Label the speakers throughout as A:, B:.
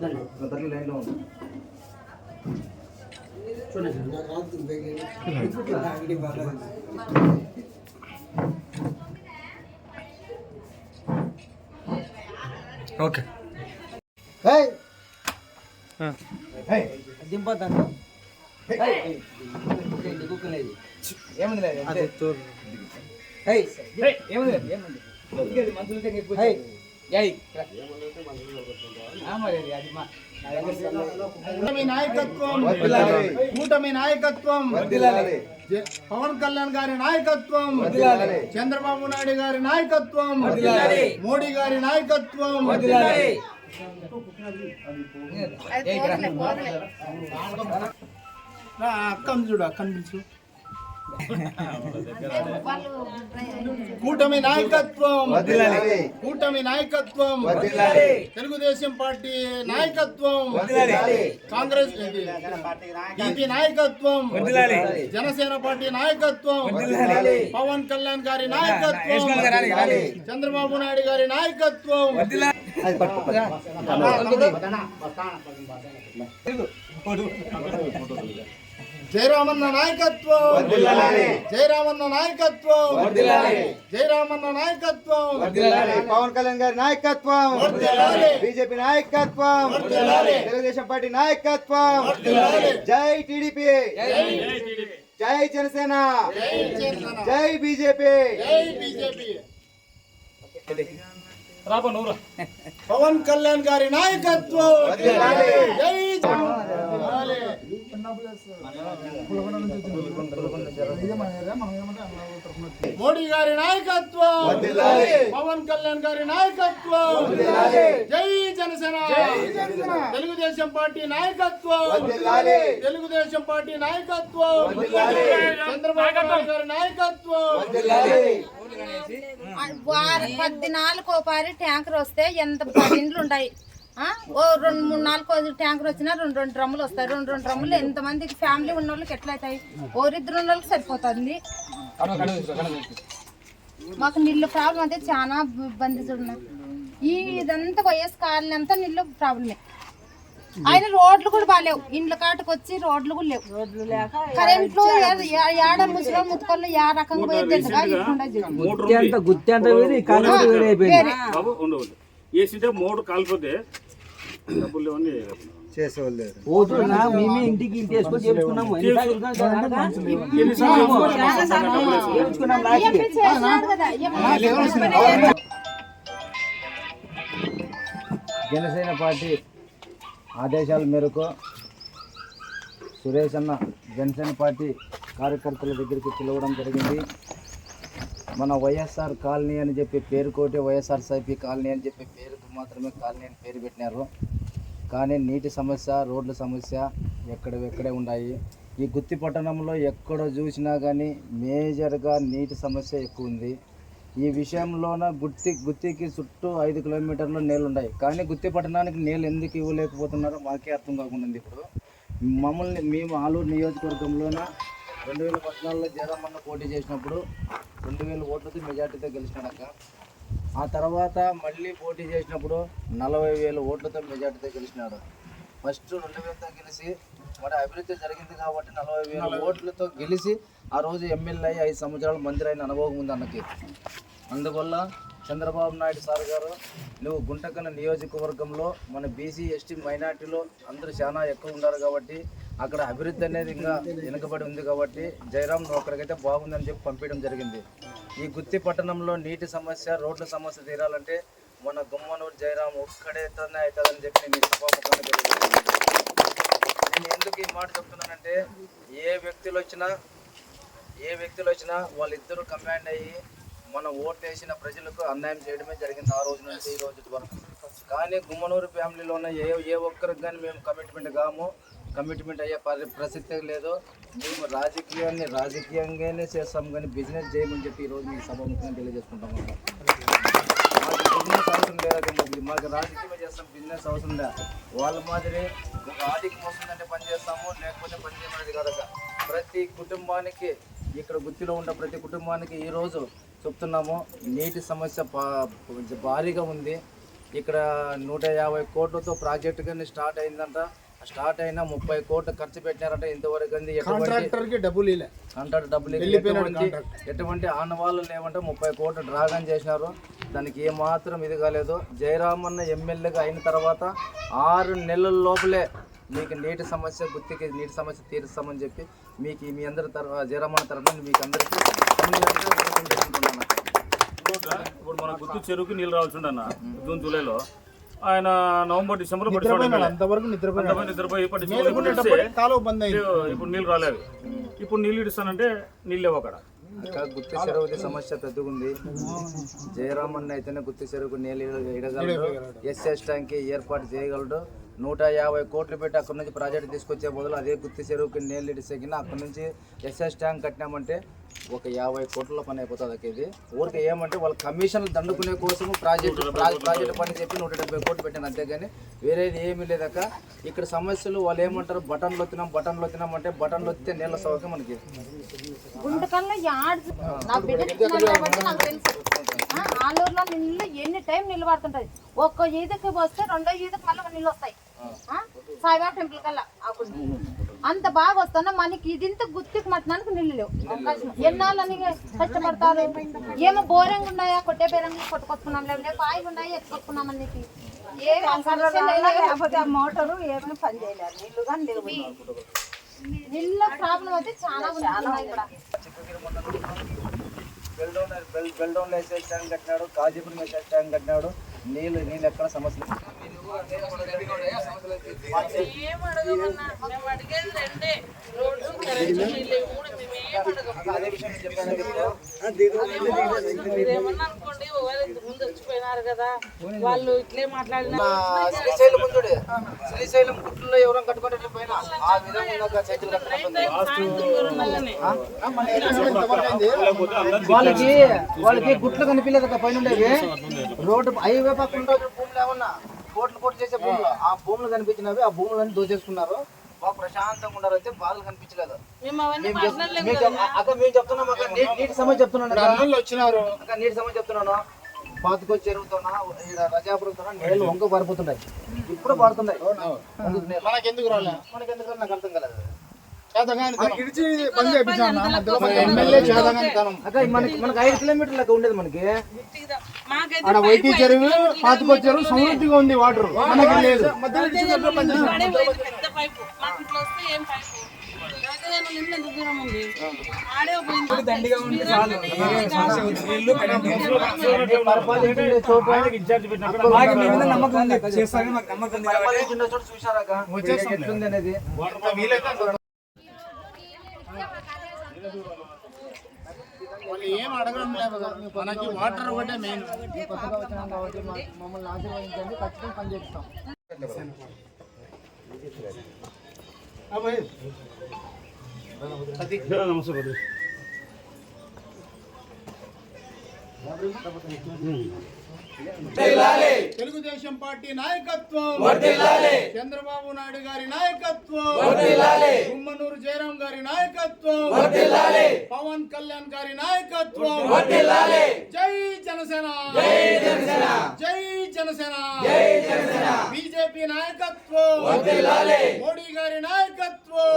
A: తల్లి లైన్లో ఉంది.
B: ఓకే.
A: దింపొద్దంట ఏముంది లేదు ఏముంది లేదు, ఏముంది ఇంకేది మనుషులు
C: నాయకత్వం. కూటమి నాయకత్వం. పవన్ కళ్యాణ్ గారి నాయకత్వం. చంద్రబాబు నాయుడు గారి నాయకత్వం. మోడీ గారి నాయకత్వం. అక్కను చూడు అక్కను పిలుచు కూటమి నాయకత్వం. కూటమి నాయకత్వం. తెలుగుదేశం పార్టీ నాయకత్వం. కాంగ్రెస్ ఈపీ నాయకత్వం. జనసేన పార్టీ నాయకత్వం. పవన్ కళ్యాణ్ గారి నాయకత్వం. చంద్రబాబు నాయుడు గారి నాయకత్వం. జయరామన్న నాయకత్వం
A: వర్ధిల్లాలి.
C: జయరామన్న నాయకత్వం
A: వర్ధిల్లాలి.
C: జయరామన్న నాయకత్వం
A: వర్ధిల్లాలి. పవన్ కళ్యాణ్ గారి నాయకత్వం
C: వర్ధిల్లాలి.
A: బీజేపీ నాయకత్వం
C: వర్ధిల్లాలి.
A: తెలుగుదేశం పార్టీ నాయకత్వం
C: వర్ధిల్లాలి.
A: జై టీడీపీ జై జనసేన
C: జై జనసేన.
A: జై బీజేపీ
C: జై బీజేపీ పవన్ కళ్యాణ్ గారి నాయకత్వం
A: వర్ధిల్లాలి.
C: జై జనసేన. మోడీ గారి నాయకత్వం. పవన్ కళ్యాణ్ గారి నాయకత్వం. జై జనసేన తెలుగుదేశం పార్టీ నాయకత్వం. తెలుగుదేశం పార్టీ నాయకత్వం. చంద్రబాబు గారి నాయకత్వం.
D: వారి పద్నాలుగు పారి ట్యాంకర్ వస్తే ఎంత పది ఇండ్లు ఉంటాయి? ఓ రెండు మూడు నాలుగు ట్యాంకర్ వచ్చినా రెండు రెండు డ్రమ్ములు వస్తాయి. రెండు రెండు డ్రమ్ములు ఎంతమందికి ఫ్యామిలీ ఉన్న వాళ్ళకి ఎట్లయితాయి? ఓరిద్దరు ఉన్న వాళ్ళకి సరిపోతుంది. మాకు నీళ్ళు ప్రాబ్లం అయితే చాలా ఇబ్బంది చూడండి ఈ ఇదంతా వైఎస్ కాలనీ అంతా నీళ్ళు ప్రాబ్లమే. ఆయన రోడ్లు కూడా బాగాలేవు ఇండ్ల కాటుకు వచ్చి రోడ్లు కూడా లేవు. రోడ్లు లేక కరెంట్లు ఏడ ముసలి ముత్తుకోళ్ళు ఏ రకంగా పోయేది.
E: గుత్తి అంత వేరే
F: మూడు కాలిపోతే
E: పోతున్నా మేమే ఇంటికి ఇంటి వేసుకొని జనసేన పార్టీ ఆదేశాల మేరకు సురేష్ అన్న జనసేన పార్టీ కార్యకర్తల దగ్గరికి పిలవడం జరిగింది. మన వైఎస్ఆర్ కాలనీ అని చెప్పి పేరుకోటి వైఎస్ఆర్సీపీ కాలనీ అని చెప్పి పేరుకు మాత్రమే కాలనీ అని పేరు పెట్టినారు. కానీ నీటి సమస్య రోడ్ల సమస్య ఎక్కడెక్కడే ఉన్నాయి. ఈ గుత్తి పట్టణంలో ఎక్కడ చూసినా కానీ మేజర్గా నీటి సమస్య ఎక్కువ ఉంది. ఈ విషయంలోన గుత్తి గుత్తికి చుట్టూ ఐదు కిలోమీటర్లు నీళ్ళు ఉన్నాయి కానీ గుత్తి పట్టణానికి నీళ్ళు ఎందుకు ఇవ్వలేకపోతున్నారో మాకే అర్థం కాకుండా ఉంది ఇప్పుడు. మమ్మల్ని మేము ఆలూరు నియోజకవర్గంలోన రెండు వేల పద్నాలుగులో జయరామన్న పోటీ చేసినప్పుడు రెండు వేల ఓట్లతో మెజార్టీతో గెలిచినాక ఆ తర్వాత మళ్ళీ పోటీ చేసినప్పుడు నలభై వేల ఓట్లతో మెజార్టీతో గెలిచినాడు. ఫస్ట్ రెండు వేలతో గెలిచి మరి అభివృద్ధి జరిగింది కాబట్టి నలభై వేల ఓట్లతో గెలిచి ఆ రోజు ఎమ్మెల్యే ఐదు సంవత్సరాలు మంత్రి అయిన అనుభవం ఉంది అన్నకి. అందువల్ల చంద్రబాబు నాయుడు సార్ గారు నువ్వు గుంటకన్న నియోజకవర్గంలో మన బీసీ ఎస్టీ మైనార్టీలో అందరూ చాలా ఎక్కువ ఉన్నారు కాబట్టి అక్కడ అభివృద్ధి అనేది ఇంకా వెనుకబడి ఉంది కాబట్టి జయరామ్ అక్కడికైతే బాగుందని చెప్పి పంపించడం జరిగింది. ఈ గుత్తి పట్టణంలో నీటి సమస్య రోడ్ల సమస్య తీరాలంటే మన గుమ్మనూరు జైరామ్ ఒక్కడే తనే అవుతుందని చెప్పి నేను సభాముఖంగా తెలియజేస్తున్నాను. నేను ఎందుకు ఈ మాట చెప్తున్నానంటే ఏ వ్యక్తులు వచ్చినా ఏ వ్యక్తులు వచ్చినా వాళ్ళిద్దరూ కమాండ్ అయ్యి మన ఓట్లు వేసిన ప్రజలకు అన్యాయం చేయడమే జరిగింది ఆ రోజు నుంచి ఈ రోజు వరకు. కానీ గుమ్మనూరు ఫ్యామిలీలో ఉన్న ఏ ఏ ఒక్కరికి కానీ మేము కమిట్మెంట్ కాము. కమిట్మెంట్ అయ్యే పరి ప్రసక్తే లేదు. మేము రాజకీయాన్ని రాజకీయంగానే చేస్తాం కానీ బిజినెస్ చేయమని చెప్పి ఈరోజు మీకు సభ ముఖ్యంగా తెలియజేసుకుంటాం మాకు బిజినెస్ అవసరం లేదండి మాకు రాజకీయం చేస్తాం బిజినెస్ అవసరం లే వాళ్ళ మాదిరి ఒక ఆర్థికం వస్తుందంటే పని చేస్తాము లేకపోతే పని చేయమనేది కాదక ప్రతి కుటుంబానికి ఇక్కడ గుత్తిలో ఉన్న ప్రతి కుటుంబానికి ఈరోజు చెప్తున్నాము నీటి సమస్య భారీగా ఉంది. ఇక్కడ నూట యాభై కోట్లతో ప్రాజెక్ట్ కానీ స్టార్ట్ అయిందంట. స్టార్ట్ అయినా ముప్పై కోట్లు ఖర్చు పెట్టినారంట ఇంతవరకు అంది ఎటువంటి
C: కాంట్రాక్టర్కి డబ్బులు ఇలా
E: కాంట్రాక్ట్ డబ్బులు. ఎటువంటి ఎటువంటి ఆనవాళ్ళు లేవంటే ముప్పై కోట్లు డ్రాగన్ చేసినారు. దానికి ఏమాత్రం ఇది కాలేదు. జయరామన్న ఎమ్మెల్యేగా అయిన తర్వాత ఆరు నెలల లోపలే మీకు నీటి సమస్య గుర్తికి నీటి సమస్య తీరుస్తామని చెప్పి మీకు మీ అందరి తరఫు జయరామన్న తరఫున మీకు అందరికీ.
F: ఇప్పుడు మన గుర్తు చెరువుకి నీళ్ళు రావాల్సి ఉండన్న జూన్ జూలైలో. ఆయన నవంబర్ డిసెంబర్
C: అంతవరకు
F: నిద్రపోయి
C: అయింది.
F: ఇప్పుడు నీళ్ళు రాలేదు. ఇప్పుడు నీళ్ళు ఇస్తానంటే నీళ్ళు లేవు అక్కడ.
E: గుత్తి చెరువుది సమస్య ఉంది జయరామన్ అయితేనే గుత్తి చెరువుకు నీళ్ళు ఇడగలడు. ఎస్ఎస్ ట్యాంక్ ఏర్పాటు చేయగలడు. నూట యాభై కోట్లు పెట్టి అక్కడ నుంచి ప్రాజెక్ట్ తీసుకొచ్చే బదులు అదే గుత్తి చెరువుకి నీళ్ళు ఇడిసేకిన అక్కడ నుంచి ఎస్ఎస్ ట్యాంక్ కట్టినామంటే ఒక యాభై కోట్ల పని అయిపోతుంది అక్క ఇది. ఊరికి ఏమంటే వాళ్ళ కమిషన్లు దండుకునే కోసము ప్రాజెక్టు ప్రాజెక్ట్ పని చెప్పి నూట డెబ్బై కోట్లు పెట్టాను అంతేగాని వేరేది ఏమీ లేదక్క ఇక్కడ సమస్యలు వాళ్ళు ఏమంటారు? బటన్లు వచ్చినాం బటన్లు వచ్చినాం అంటే బటన్లు వస్తే నీళ్ళ సౌకర్యం మనకి.
D: ఆలూరులో నీళ్ళు ఎన్ని టైం నిల్వ పడుతుంటది ఒక్క ఈదకి వస్తే రెండో ఈదకి మళ్ళీ నీళ్ళు వస్తాయి. సాయిబాబా టెంపుల్ కల్లా అంత బాగా వస్తున్నా మనకి ఇదింత గుర్తుకు మట్టడానికి నీళ్ళు లేవు. అవకాశం. ఎన్నాళ్ళని కష్టపడతారు? ఏమో బోరింగ్ ఉన్నాయా? కొట్టే బేరంగా కొట్టుకొచ్చుకున్నాం లేకపోతే పాయి ఉన్నాయా? ఎత్తుకొచ్చుకున్నాం సమస్య లేదు.
B: మోటారు ఏమైనా పని చేయలేదు? కానీ లేవు.
D: నీళ్ళ ప్రాబ్లం అయితే చాలా ఉంది ఇక్కడ.
E: బెల్డౌన్ బెల్ బెల్డౌన్ ఎస్ఎస్ ట్యాంక్ కట్టినాడు కాజీపురం ఎస్ఎస్ ట్యాంక్ కట్టినాడు. నీళ్ళు నీళ్ళు ఎక్కడ సమస్య? లేదు. అదే విషయం నేను చెప్పాను కదా.
B: ఏమన్నా అనుకోండి ముందు వచ్చిపోయినారు కదా వాళ్ళు ఇట్లే మాట్లాడిన
E: శ్రీశైలం ముందుడే శ్రీశైలం గుట్లో ఎవరైనా కట్టుకుంటే పైన ఆ? విధంగా చేతులు వాళ్ళకి వాళ్ళకి గుట్లు కనిపించలేదు పైన ఉండేవి? రోడ్డు హైవే పక్కన భూములు ఏమన్నా కోట్లు కోట్లు చేసే భూములు ఆ భూములు కనిపించినవి ఆ భూములన్నీ దోచేసుకున్నారు. బాగా ప్రశాంతంగా ఉన్నారు అయితే బాధలు కనిపించలేదు.
B: మేము అవన్నీ
E: మేము అక్క చెప్తున్నాం అక్క నీటి సమస్య చెప్తున్నాను నీటి సమస్య చెప్తున్నాను. పాతుకొచ్చి చెరువుతున్నా ఇక్కడ రజాపురంతో నీళ్ళు వంక పారిపోతున్నాయి. ఇప్పుడు నీళ్ళు.
C: మనకెందుకు రాలే?
E: మనకి ఎందుకంటే నాకు అర్థం కాలేదు. మనకి మనకి ఐదు కిలోమీటర్లు అక్క ఉండేది మనకి.
C: ఆడ వైద్య చెరువు పాతుకొచ్చారు సమృద్ధిగా ఉంది వాటర్. మనకి లేదు.
B: నిన్న ఎంత దూరం ఉంది ఆడే పోయింది
A: దండిగా ఉంటే చాలు వేరే మాకు మీ మీద నమ్మకం ఉంది చేస్తారని మాకు నమ్మకం ఉంది
E: అనేది
C: వాళ్ళు ఏం అడగడం లేదు మనకి వాటర్ ఒకటే మెయిన్
E: కొత్తగా వచ్చిన కాబట్టి మమ్మల్ని ఆశీర్వదించండి ఖచ్చితంగా పని చేస్తాం
F: నమస్తే
C: తెలుగుదేశం పార్టీ నాయకత్వం. చంద్రబాబు నాయుడు గారి నాయకత్వం. గుమ్మనూరు జయరాం గారి నాయకత్వం. పవన్ కళ్యాణ్ గారి నాయకత్వం. జై జనసేన. జై జనసేన. బీజేపీ నాయకత్వం. మోడీ గారి నాయకత్వం.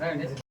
C: 哎你